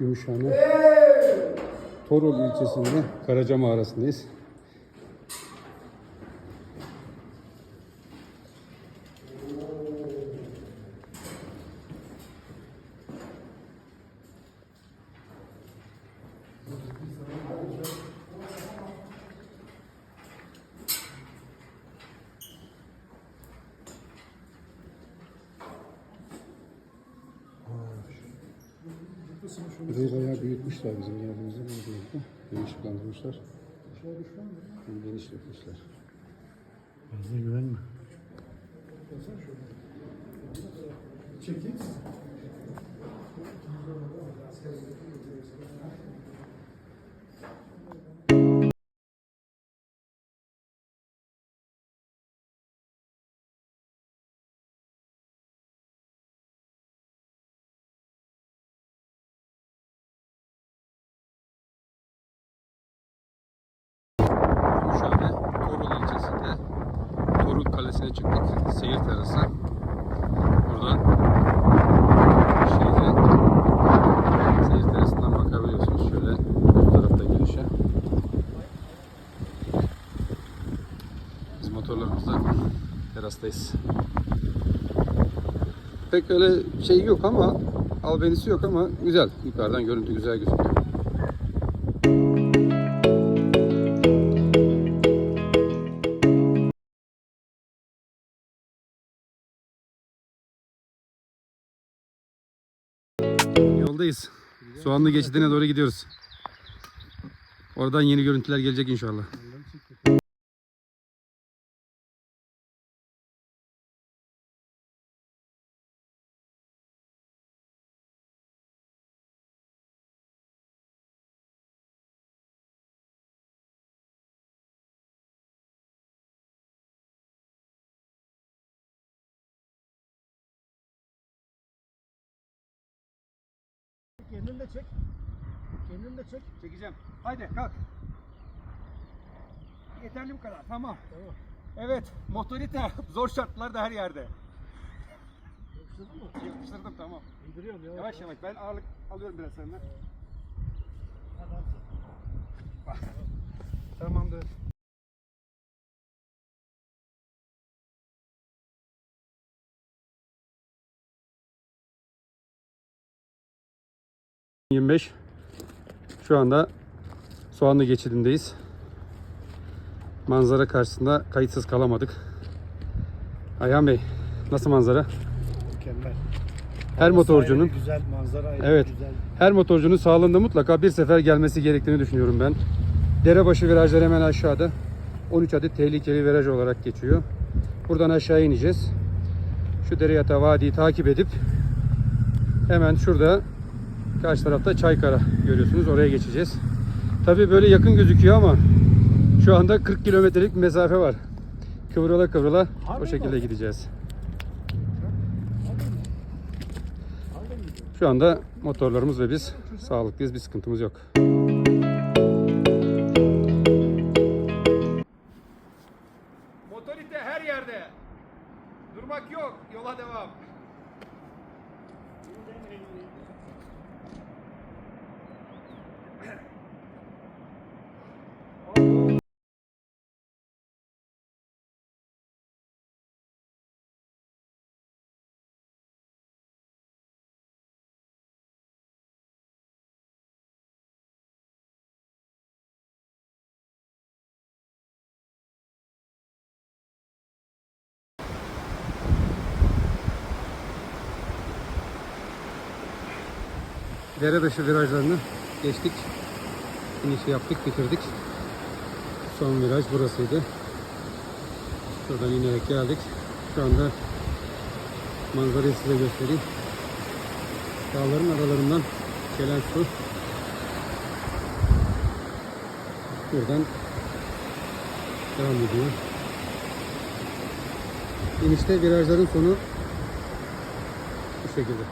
Gümüşhane Torul ilçesinde Karaca Mağarası'ndayız. Burayı bayağı büyütmüşler bizim geldiğimizde. Böyle büyüttü. Genişliklendirmişler. Yani Geniş yapmışlar. Fazla güvenme. Gümüşhane çıktık. Seyir terası. Buradan şehre seyir terasından bakabiliyorsunuz. Şöyle bu tarafta girişe. Biz motorlarımızla terastayız. Pek öyle şey yok ama albenisi yok ama güzel. Yukarıdan görüntü güzel gözüküyor. Yoldayız. Soğanlı geçidine doğru gidiyoruz. Oradan yeni görüntüler gelecek inşallah. Kendin de çek. Kendin de çek. Çekeceğim. Haydi kalk. Yeterli bu kadar. Tamam. Tamam. Evet. Motorite zor şartlarda her yerde. Yapıştırdın mı? Yapıştırdım tamam. İndiriyorum yavaş. Yavaş yavaş. Ben ağırlık alıyorum biraz senden. Tamamdır. 25. Şu anda Soğanlı geçidindeyiz. Manzara karşısında kayıtsız kalamadık. Ayhan Bey, nasıl manzara? Mükemmel. Her Havası motorcunun güzel, manzara Evet. güzel. her motorcunun sağlığında mutlaka bir sefer gelmesi gerektiğini düşünüyorum ben. Derebaşı virajları hemen aşağıda. 13 adet tehlikeli viraj olarak geçiyor. Buradan aşağı ineceğiz. Şu dere yatağı vadiyi takip edip hemen şurada karşı tarafta Çaykara görüyorsunuz. Oraya geçeceğiz. Tabii böyle yakın gözüküyor ama şu anda 40 kilometrelik mesafe var. Kıvrıla kıvrıla Harbi o mi? şekilde gideceğiz. Aldın mı? Şu anda motorlarımız ve biz sağlıklıyız. Bir sıkıntımız yok. Motorite her yerde. Durmak yok. Yola devam. Dere dışı virajlarını geçtik. İnişi yaptık, bitirdik. Son viraj burasıydı. Şuradan inerek geldik. Şu anda manzarayı size göstereyim. Dağların aralarından gelen su. Buradan devam ediyor. İnişte virajların sonu bu şekilde.